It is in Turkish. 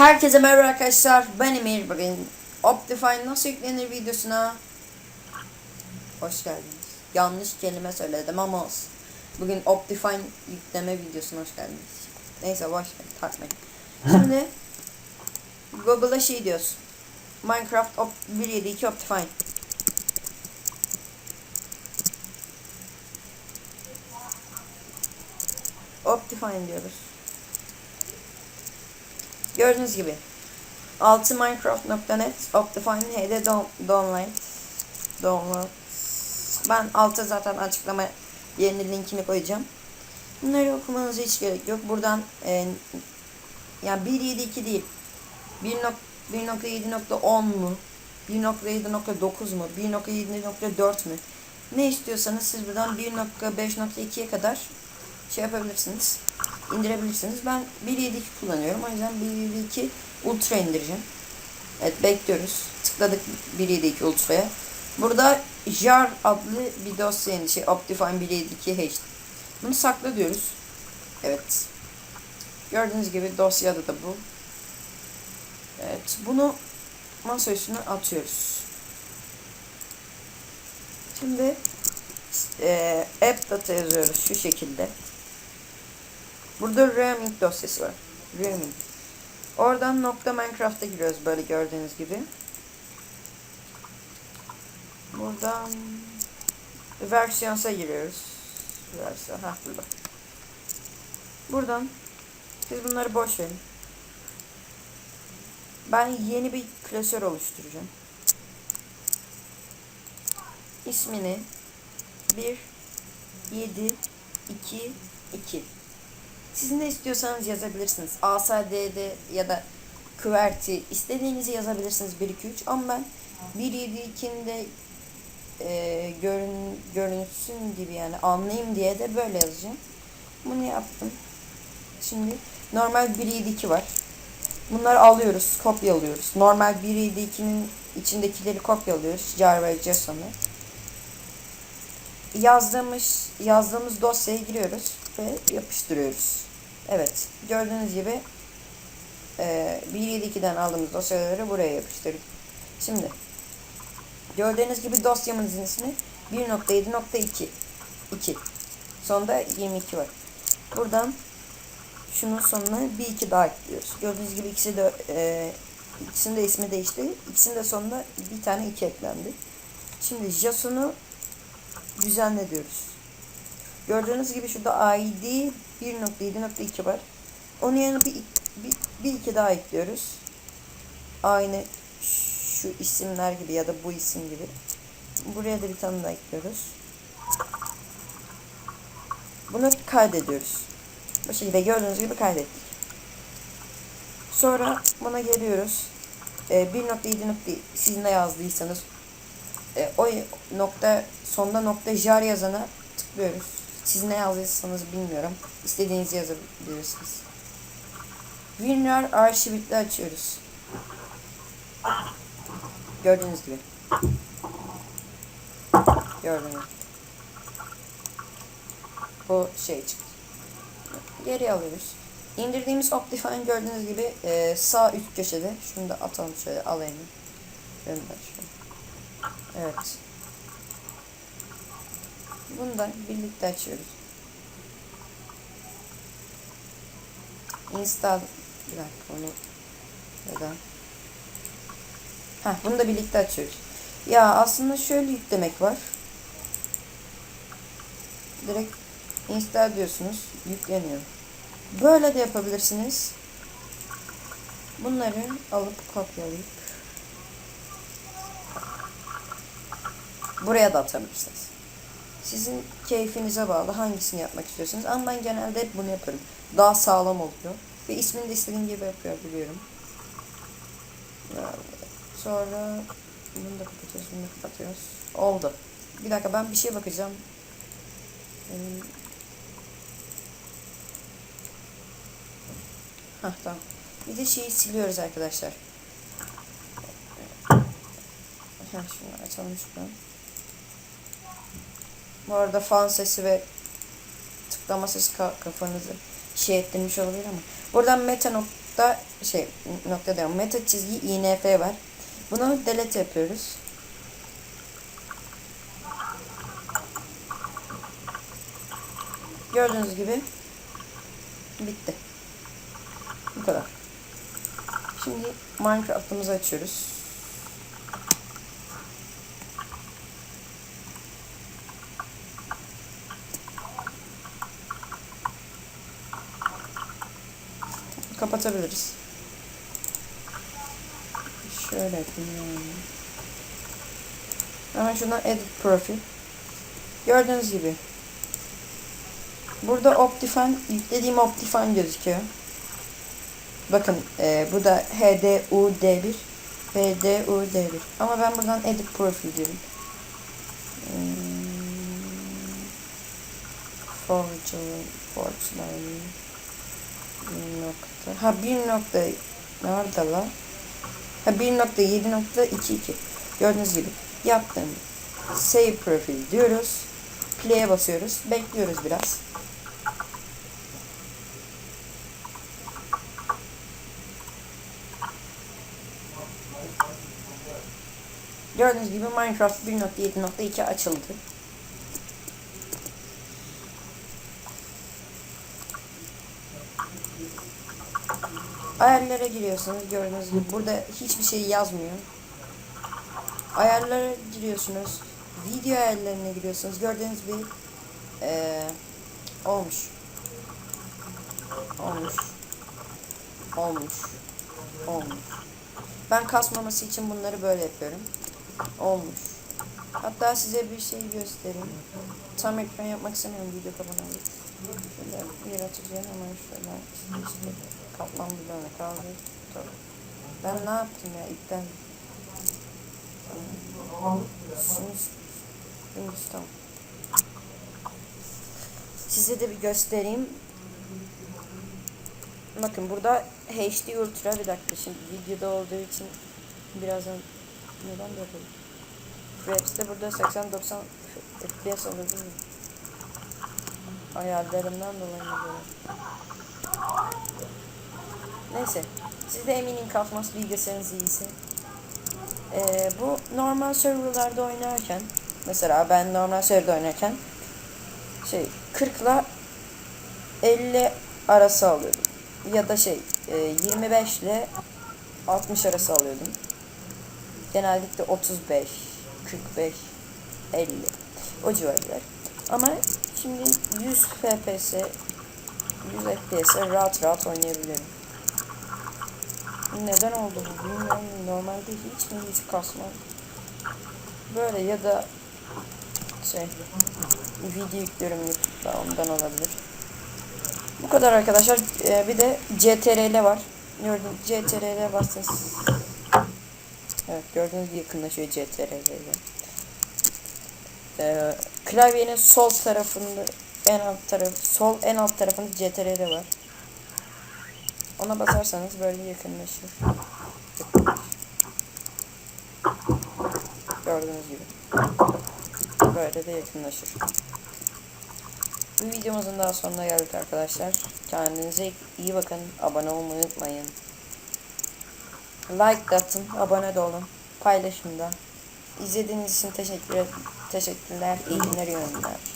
Herkese merhaba arkadaşlar. Ben Emir. Bugün Optifine nasıl yüklenir videosuna hoş geldiniz. Yanlış kelime söyledim ama olsun. Bugün Optifine yükleme videosuna hoş geldiniz. Neyse boş ver takmayın. Şimdi Google'a şey diyoruz. Minecraft op 1.7.2 Optifine. Optifine diyoruz. Gördüğünüz gibi. 6 minecraft.net Optifine HD download download. Ben alta zaten açıklama yerine linkini koyacağım. Bunları okumanıza hiç gerek yok. Buradan e, yani 1.7.2 değil. 1.7.10 mu? 1.7.9 mu? 1.7.4 mü? Ne istiyorsanız siz buradan 1.5.2'ye kadar şey yapabilirsiniz indirebilirsiniz. Ben 1.7.2 kullanıyorum. O yüzden 1.7.2 Ultra indireceğim. Evet bekliyoruz. Tıkladık 1.7.2 Ultra'ya. Burada jar adlı bir dosya yani şey Optifine 1.7.2 H. Bunu sakla diyoruz. Evet. Gördüğünüz gibi dosyada da bu. Evet. Bunu masa üstüne atıyoruz. Şimdi e, app data yazıyoruz şu şekilde. Burada roaming dosyası var. Roaming. Oradan nokta Minecraft'a giriyoruz böyle gördüğünüz gibi. Buradan versiyonsa giriyoruz. Versiyon. Ha burada. Buradan siz bunları boş verin. Ben yeni bir klasör oluşturacağım. İsmini 1 7 2 2 siz ne istiyorsanız yazabilirsiniz. ASD'de ya da QWERTY istediğinizi yazabilirsiniz 1 2 3 ama ben 1 7 2'inde e, görün, görünsün gibi yani anlayayım diye de böyle yazacağım. Bunu yaptım. Şimdi normal 1 7 2 var. Bunları alıyoruz, kopyalıyoruz. Normal 1 7 2'nin içindekileri kopyalıyoruz. Jar ve JSON'u. Yazdığımız yazdığımız dosyaya giriyoruz ve yapıştırıyoruz. Evet, gördüğünüz gibi e, 1.7.2'den aldığımız dosyaları buraya yapıştırdık. Şimdi gördüğünüz gibi dosyamızın ismi 1.7.2 2 Sonunda 22 var. Buradan şunun sonuna bir iki daha ekliyoruz. Gördüğünüz gibi ikisi de e, ikisinin de ismi değişti. İkisinin de sonunda bir tane iki eklendi. Şimdi JSON'u düzenle diyoruz. Gördüğünüz gibi şurada ID 1.7.2 var. Onun yerine bir, bir, bir iki daha ekliyoruz. Aynı şu isimler gibi ya da bu isim gibi. Buraya da bir tane daha ekliyoruz. Bunu kaydediyoruz. Bu şekilde gördüğünüz gibi kaydettik. Sonra buna geliyoruz. Ee, 1.7 nokta siz ne yazdıysanız e, o nokta sonda nokta jar yazana tıklıyoruz. Siz ne yazdıysanız bilmiyorum. İstediğinizi yazabilirsiniz. WinRAR arşivitli açıyoruz. Gördüğünüz gibi. Gördüğünüz gibi. Bu şey çıktı. Geri alıyoruz. İndirdiğimiz Optifine gördüğünüz gibi e, sağ üst köşede. Şunu da atalım şöyle alayım. Evet. Bunu da birlikte açıyoruz. Install bir onu ya da Heh, bunu da birlikte açıyoruz. Ya aslında şöyle yüklemek var. Direkt install diyorsunuz. Yükleniyor. Böyle de yapabilirsiniz. Bunları alıp kopyalayıp buraya da atabilirsiniz. Sizin keyfinize bağlı hangisini yapmak istiyorsunuz. Ama ben genelde hep bunu yaparım. Daha sağlam oluyor. Ve ismini de istediğim gibi yapıyor biliyorum. Sonra bunu da kapatıyoruz, bunu da kapatıyoruz. Oldu. Bir dakika ben bir şeye bakacağım. Hah tamam. Bir de şeyi siliyoruz arkadaşlar. Heh, şunu açalım şuradan. Bu arada fan sesi ve tıklama sesi ka- kafanızı şey ettirmiş olabilir ama. Buradan meta nok- nokta şey nokta diyorum meta çizgi inf var. Bunu delete yapıyoruz. Gördüğünüz gibi bitti. Bu kadar. Şimdi Minecraft'ımızı açıyoruz. Kapatabiliriz. Şöyle yapayım. Hemen şuna edit profil. Gördüğünüz gibi. Burada Optifine, yüklediğim Optifine gözüküyor. Bakın e, bu da HDUD1 HDUD1 ama ben buradan edit profil diyorum. Hmm, Forge, Forge'lar bir nokta. Ha bir nokta nerede la? Ha 1.7.22 Gördüğünüz gibi yaptım. Save profil diyoruz. Play'e basıyoruz. Bekliyoruz biraz. Gördüğünüz gibi Minecraft 1.7.2 açıldı. Ayarlara giriyorsunuz gördüğünüz gibi burada hiçbir şey yazmıyor. Ayarlara giriyorsunuz. Video ayarlarına giriyorsunuz. Gördüğünüz gibi eee, olmuş. Olmuş. Olmuş. Olmuş. Ben kasmaması için bunları böyle yapıyorum. Olmuş. Hatta size bir şey göstereyim. Tam ekran yapmak istemiyorum video kapanağını. Şöyle bir açacağım hemen şöyle işte, işte kaplan bloğuna kaldı. Ben ne yaptım ya ipten? Şimdi, şimdi tamam. Size de bir göstereyim. Bakın burada HD Ultra bir dakika şimdi videoda olduğu için birazdan neden böyle? Fraps'te burada 80-90 FPS alabilir miyim? Ayarlarımdan dolayı böyle? Neyse. Siz de eminim kasmaz bilgisayarınız iyiyse. Ee, bu normal serverlarda oynarken mesela ben normal serverda oynarken şey 40 ile 50 arası alıyordum. Ya da şey e, 25 ile 60 arası alıyordum. Genellikle 35, 45, 50 o civarlar. Ama şimdi 100 FPS 100 FPS rahat rahat oynayabilirim. Neden oldu bu bilmiyorum. Normalde hiç mi hiç kasmam. Böyle ya da şey video yüklüyorum YouTube'da ondan olabilir. Bu kadar arkadaşlar. Ee, bir de CTRL var. Gördüm CTRL bastınız. Evet gördüğünüz gibi yakınlaşıyor CTRL ile. Ee, klavyenin sol tarafında en alt taraf sol en alt tarafında CTRL var. Ona basarsanız böyle yakınlaşır. Gördüğünüz gibi. Böyle de yakınlaşır. Bu videomuzun daha sonuna geldik arkadaşlar. Kendinize iyi bakın. Abone olmayı unutmayın. Like atın. Abone olun. Paylaşın da. İzlediğiniz için teşekkür teşekkürler. İyi günler, günler.